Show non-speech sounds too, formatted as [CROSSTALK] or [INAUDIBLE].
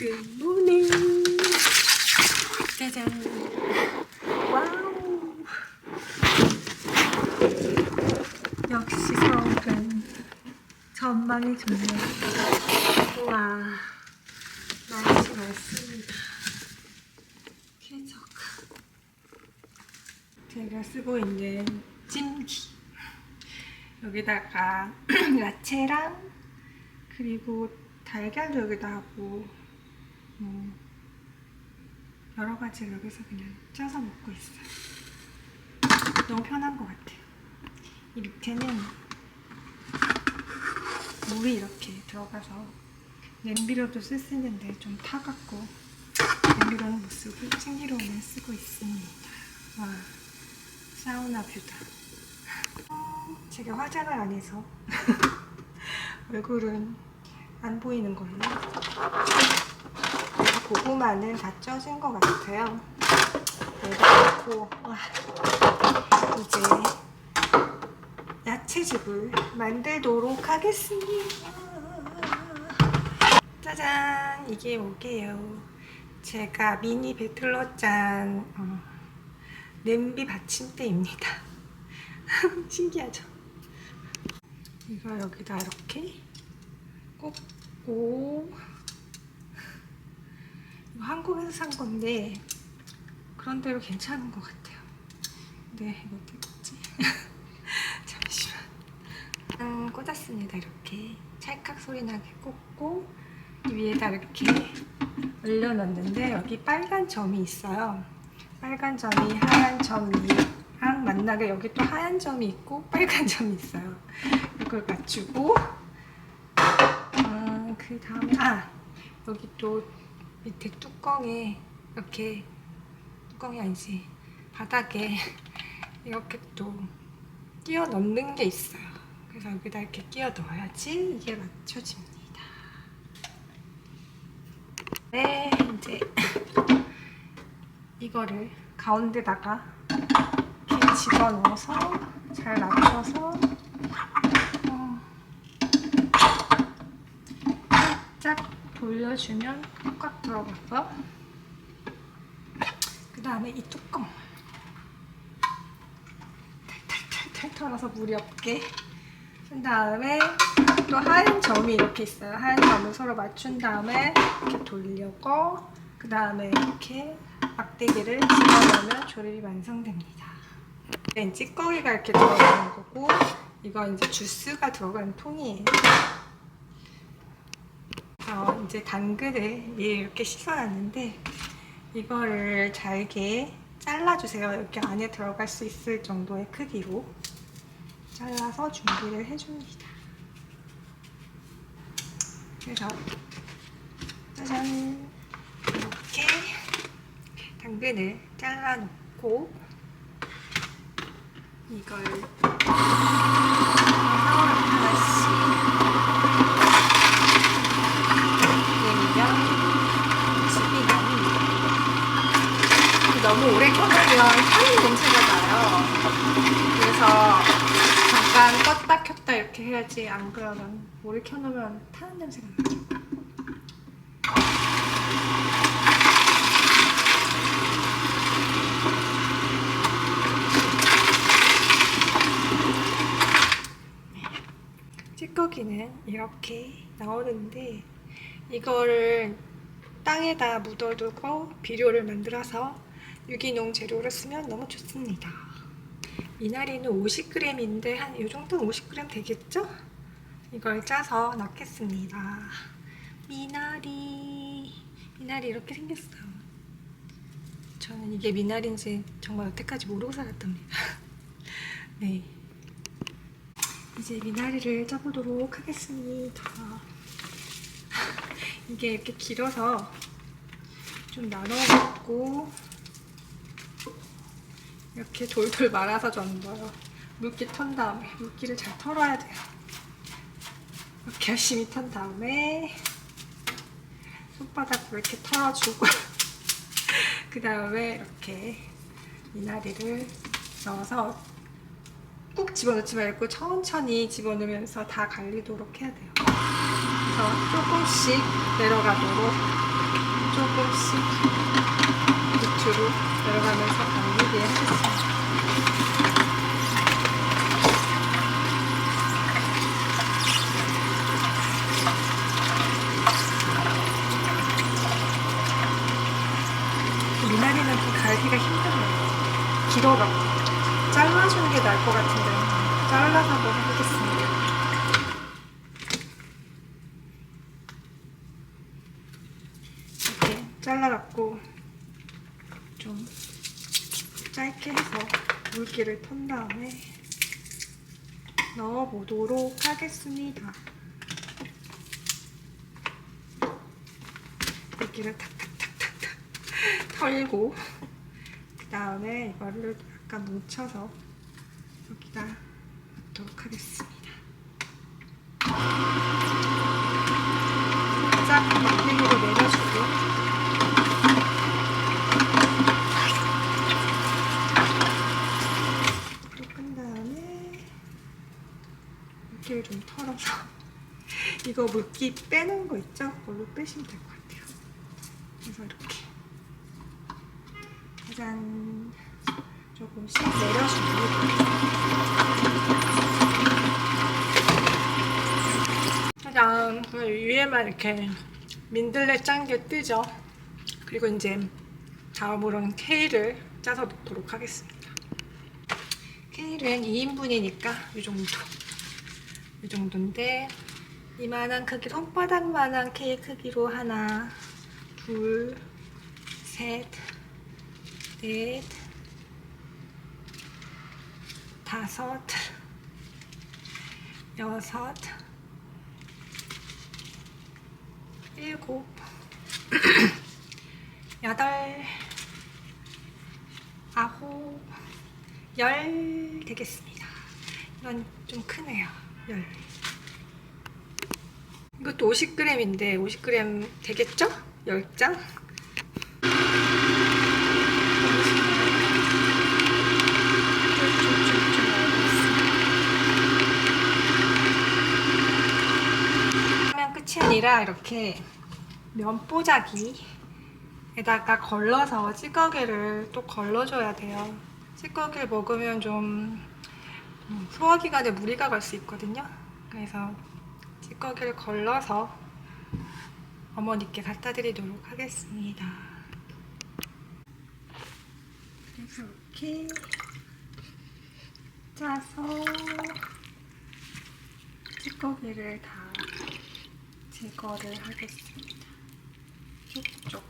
굿 모닝 짜잔. 와우. 역시 서울은 전망이 좋네요. 우와. 날씨 맑습니다. 쾌적. 제가 쓰고 있는 찜기. 여기다가 [CLEARS THROAT] 야채랑 그리고 달걀도 여기다 하고 뭐 여러 가지를 여기서 그냥 쪄서 먹고 있어요. 너무 편한 것 같아요. 이 밑에는 물이 이렇게 들어가서 냄비로도 쓸 수 있는데 좀 타갖고 냄비로는 못 쓰고 찜기로만 쓰고 있습니다. 와 사우나 뷰다. 제가 화장을 안 해서 [LAUGHS] 얼굴은 안 보이는 걸로 고구마는 다 쪄진 것 같아요. 내려놓고 와, 이제 야채즙을 만들도록 하겠습니다. 짜잔! 이게 뭐게요? 제가 미니 배틀러 짠 어, 냄비 받침대입니다. [LAUGHS] 신기하죠? 이거 여기다 이렇게 꽂고 한국에서 산 건데 그런 대로 괜찮은 것 같아요. 네, 이거 꽂지? [LAUGHS] 잠시만. 음, 꽂았습니다. 이렇게 찰칵 소리 나게 꽂고 이 위에다 이렇게 올려놨는데 여기 빨간 점이 있어요. 빨간 점이 하얀 점이랑 만나게 여기 또 하얀 점이 있고 빨간 점이 있어요. 이걸 맞추고 아, 그 다음에 아 여기 또 밑에 뚜껑에 이렇게 뚜껑이 아니지 바닥에 [LAUGHS] 이렇게 또 끼워 넣는 게 있어요. 그래서 여기다 이렇게 끼워 넣어야지 이게 맞춰집니다. 네 이제 이거를 가운데다가 이렇게 집어 넣어서 잘 맞춰서 어, 살짝 돌려주면 꽉 들어가고요. 그 다음에 이 뚜껑 탈탈탈탈 털어서 물이 없게 한 다음에 또 하얀 점이 이렇게 있어요. 하얀 점을 서로 맞춘 다음에 이렇게 돌려고 그 다음에 이렇게 막대기를 집어넣으면 조립이 완성됩니다. 네, 찌꺼기가 이렇게 들어가는 거고 이거 이제 주스가 들어가는 통이에요. 어, 이제 당근을 이렇게 씻어놨는데 이거를 잘게 잘라주세요. 이렇게 안에 들어갈 수 있을 정도의 크기로 잘라서 준비를 해줍니다. 그래서 짜잔 이렇게 당근을 잘라놓고 이걸 하나씩 내리면 집이 나옵니다. 너무 오래 켜놓으면 타는 냄새가 나요. 그래서 잠깐 껐다 켰다 이렇게 해야지 안 그러면 오래 켜놓으면 타는 냄새가 나죠. 찌꺼기는 이렇게 나오는데 이거를 땅에다 묻어두고 비료를 만들어서 유기농 재료를 쓰면 너무 좋습니다. 미나리는 50g인데 한 이 정도는 50g 되겠죠? 이걸 짜서 넣겠습니다. 미나리 미나리 이렇게 생겼어요. 저는 이게 미나리인지 정말 여태까지 모르고 살았답니다. [LAUGHS] 네. 이제 미나리를 짜보도록 하겠습니다. [LAUGHS] 이게 이렇게 길어서 좀 나눠 먹고 이렇게 돌돌 말아서 전어요 물기 턴 다음에 물기를 잘 털어야 돼요. 이렇게 열심히 턴 다음에 손바닥으로 이렇게 털어주고 [LAUGHS] 그 다음에 이렇게 미나리를 넣어서 꾹 집어넣지 말고 천천히 집어넣으면서 다 갈리도록 해야 돼요. 그래서 조금씩 내려가도록 조금씩 밑으로 내려가면서 말리게 하겠습니다. 미나리는 좀 갈기가 힘들어요. 길어갖고 잘라주는 게 나을 것 같은데 잘라서 한번 해보겠습니다. 이렇게 잘라갖고 좀 짧게 해서 물기를 턴 다음에 넣어보도록 하겠습니다. 물기를 탁탁탁탁탁 털고 그 다음에 이거를 약간 뭉쳐서 여기다 넣도록 하겠습니다. 살짝 막대기로 내려주고 끈 다음에 물기를 좀 털어서 [LAUGHS] 이거 물기 빼는 거 있죠? 그걸로 빼시면 될 것 같아요. 그래서 이렇게 짜잔 조금씩 내려줍니다. 짜잔 그 위에만 이렇게 민들레 짠 게 뜨죠. 그리고 이제 다음으로는 케일을 짜서 넣도록 하겠습니다. 케일은 2인분이니까 이 정도. 이 정도인데 이만한 크기, 손바닥만한 케이크 크기로 하나, 둘, 셋, 넷, 다섯, 여섯, 일곱, [CLEARS THROAT] 여덟, 아홉, 열 되겠습니다. 이건 좀 크네요. 열. 이것도 50g인데 50g 되겠죠? 10장? 아니라 이렇게 면보자기에다가 걸러서 찌꺼기를 또 걸러줘야 돼요. 찌꺼기를 먹으면 좀 음, 소화기관에 무리가 갈 수 있거든요. 그래서 찌꺼기를 걸러서 어머니께 갖다 드리도록 하겠습니다. 그래서 이렇게 짜서 찌꺼기를 다 제거를 하겠습니다. 쪽쪽.